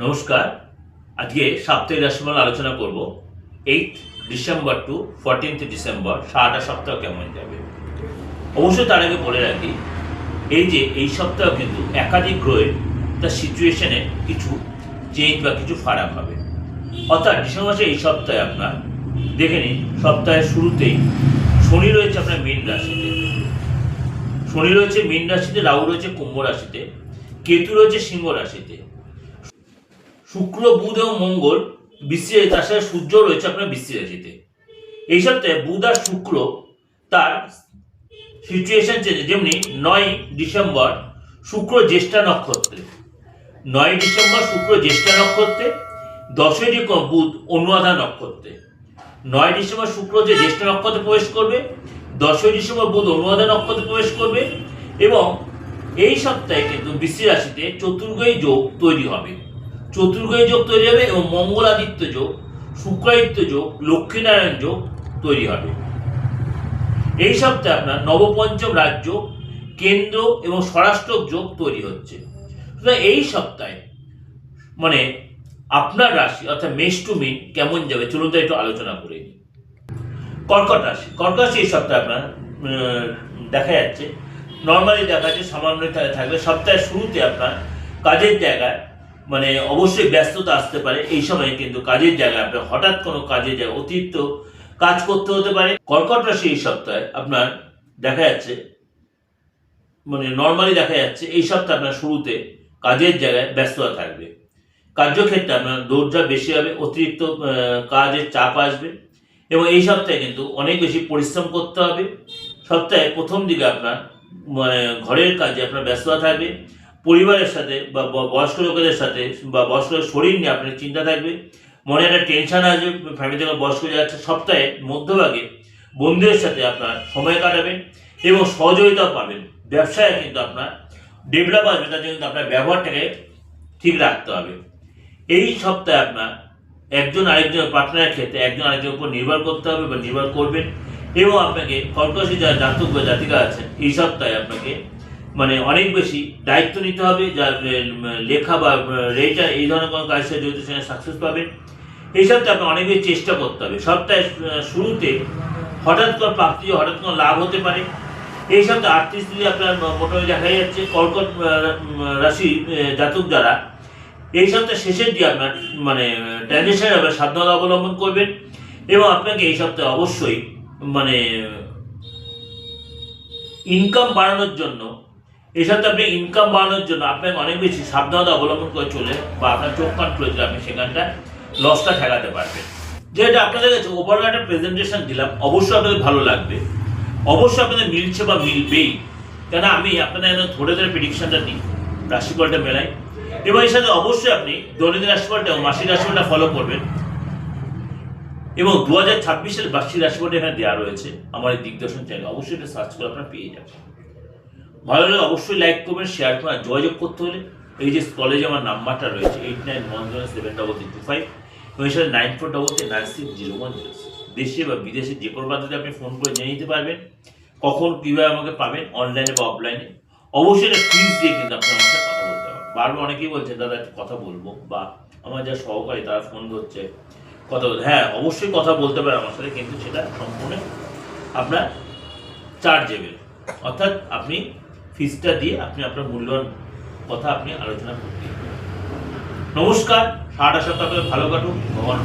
নমস্কার। আজকে সাপ্তাহিক রাশিফল আলোচনা করব। Eight December to fourteenth December, সারাটা সপ্তাহ কেমন যাবে? অবশ্যই তার আগে বলে রাখি, এই যে এই সপ্তাহ কিন্তু একাধিক গ্রহের তার সিচুয়েশনে কিছু চেঞ্জ বা কিছু ফারাক হবে। অর্থাৎ ডিসেম্বর মাসে এই সপ্তাহে আপনার, দেখে নিন, সপ্তাহের শুরুতেই শনি রয়েছে আপনার মীন রাশিতে। শনি রয়েছে মীন রাশিতে, রাহু রয়েছে কুম্ভ রাশিতে, কেতু রয়েছে সিংহ রাশিতে। শুক্র, বুধ এবং মঙ্গল বৃষ্টি তার সাথে সূর্য রয়েছে আপনার বৃষ্টি রাশিতে। এই সপ্তাহে বুধ আর শুক্র তার সিচুয়েশন চেঞ্জ যেমনি নয় ডিসেম্বর শুক্র জ্যেষ্ঠা নক্ষত্রে। নয় ডিসেম্বর শুক্র জ্যেষ্ঠা নক্ষত্রে, দশই বুধ অনুরাধা নক্ষত্রে। নয় ডিসেম্বর শুক্র যে জ্যেষ্ঠা নক্ষত্রে প্রবেশ করবে, দশই ডিসেম্বর বুধ অনুরাধা নক্ষত্রে প্রবেশ করবে এবং এই সপ্তাহে কিন্তু বৃষ্টি রাশিতে চতুর্গই যোগ তৈরি হবে। চতুর্গয় যোগ তৈরি হবে এবং মঙ্গলাদিত্য যোগ, শুক্রাদিত্য যোগ, লক্ষ্মীনারায়ণ যোগ তৈরি হবে। এই সপ্তাহে আপনার নবপঞ্চম রাজ্য, কেন্দ্র এবং স্বরাষ্ট্র যোগ তৈরি হচ্ছে। সুতরাং এই সপ্তাহে মানে আপনার রাশি অর্থাৎ মেষ টু মিন কেমন যাবে? চলুন তো একটু আলোচনা করে নিই। কর্কট রাশি। কর্কট রাশি এই সপ্তাহে আপনার দেখা যাচ্ছে। নর্মালি দেখা যাচ্ছে, সামান্য থাকবে সপ্তাহের শুরুতে আপনার কাজের জায়গায় মানে অবশ্যই ব্যস্ততা আসতে পারে। এই সময় কিন্তু কাজের জায়গায় আপনার হঠাৎ কোনো কাজে যায় অতিরিক্ত কাজ করতে হতে পারে। কর্কট রাশি এই সপ্তাহে আপনার দেখা যাচ্ছে মানে নর্মালি দেখা যাচ্ছে, এই সপ্তাহে আপনার শুরুতে কাজের জায়গায় ব্যস্ততা থাকবে। কার্যক্ষেত্রে আপনার দৌড়ঝাঁপ বেশি হবে, অতিরিক্ত কাজের চাপ আসবে এবং এই সপ্তাহে কিন্তু অনেক বেশি পরিশ্রম করতে হবে। সপ্তাহে প্রথম দিকে আপনার মানে ঘরের কাজে আপনার ব্যস্ততা থাকবে। পরিবারের সাথে বা বয়স্ক লোকেদের সাথে বা বয়স্ক শরীর নিয়ে আপনার চিন্তা থাকবে। মনে একটা টেনশন আসবে ফ্যামিলি থেকে বয়স্ক যাচ্ছে সপ্তাহে, মধ্যভাগে বন্ধুদের সাথে আপনার সময় কাটাবেন এবং সহযোগিতাও পাবেন। ব্যবসায় কিন্তু আপনার ডেভেলপ আসবে, তার জন্য আপনার ব্যবহারটাকে ঠিক রাখতে হবে। এই সপ্তাহে আপনার একজন আরেকজনের পার্টনারের ক্ষেত্রে একজন আরেকজনের উপর নির্ভর করতে হবে বা নির্ভর করবেন এবং আপনাকে কর্কশী যারা জাতক বা জাতিকা আছেন, এই সপ্তাহে আপনাকে মানে অনেক বেশি দায়িত্ব নিতে হবে যার লেখা বা রেটার এই ধরনের কোনো কাজ জড়িত সেখানে সাকসেস পাবেন। এই সপ্তাহে আপনার অনেক বেশি চেষ্টা করতে হবে। সপ্তাহের আহ, শুরুতে হঠাৎ করে প্রাপ্তি হঠাৎ কোনো লাভ হতে পারে। এই সপ্তাহে আর্থিক স্থিতি আপনার মোটামুটি দেখা যাচ্ছে কর্কট রাশি জাতক যারা এই সপ্তাহে শেষের দিয়ে আপনার মানে ট্রানজেকশনের আপনার সাবধানতা অবলম্বন করবেন এবং আপনাকে এই সপ্তাহে অবশ্যই মানে ইনকাম বাড়ানোর জন্য এই সপ্তাহে আপনি ইনকাম বাড়ানোর জন্য আপনাকে অনেক বেশি সাবধানতা অবলম্বন করে চলে বা আপনার চোখ কান খুলে আপনি সেখানটা লসটা ঠেকাতে পারবেন। যেটা আপনাদের কাছে ওভারঅল একটা প্রেজেন্টেশন দিলাম, অবশ্যই আপনাদের ভালো লাগবে। অবশ্যই আপনাদের মিলছে বা মিলবেই। কেন আমি আপনাদের ধরে ধরে প্রেডিকশনটা দিই রাশিফলটা মেলাই। এবং এর সাথে অবশ্যই আপনি দৈনন্দিন রাশিফলটা এবং মাসিক রাশিফলটা ফলো করবেন। এবং দু হাজার ছাব্বিশের বার্ষিক রাশিফলটা এখানে দেওয়া রয়েছে। আমার এই দিগদর্শন চ্যানেল অবশ্যই এটা সার্চ করে আপনারা পেয়ে যাবেন। ভালো লাগলে অবশ্যই লাইক করবেন শেয়ার করবেন আর যোগাযোগ করতে হলে এই যে কলেজে আমার নাম্বারটা রয়েছে eight nine one zero seven double three two five এবং সাথে nine four double three nine six zero one zero দেশে বা বিদেশে যে কোনো পদ্ধতিতে আপনি ফোন করে জেনে নিতে পারবেন, কখন কীভাবে আমাকে পাবেন অনলাইনে বা অফলাইনে অবশ্যই এটা ফিজ দিয়ে কিন্তু আপনি আমার সাথে কথা বলতে পারবেন বারবার অনেকেই বলছে দাদা, একটু কথা বলব। বা আমার যা সহকারী, তারা ফোন করছে, কথা বলতে। হ্যাঁ অবশ্যই কথা বলতে পারেন আমার সাথে, কিন্তু সেটা সম্পূর্ণ আপনার চার্জেবল অর্থাৎ আপনি ফিজটা দিয়ে আপনি আপনার মূল্যবান কথা আপনি আলোচনা করতে নমস্কার সাড়ে সারাটা সপ্তাহ ভালো কাটুন ভগবান।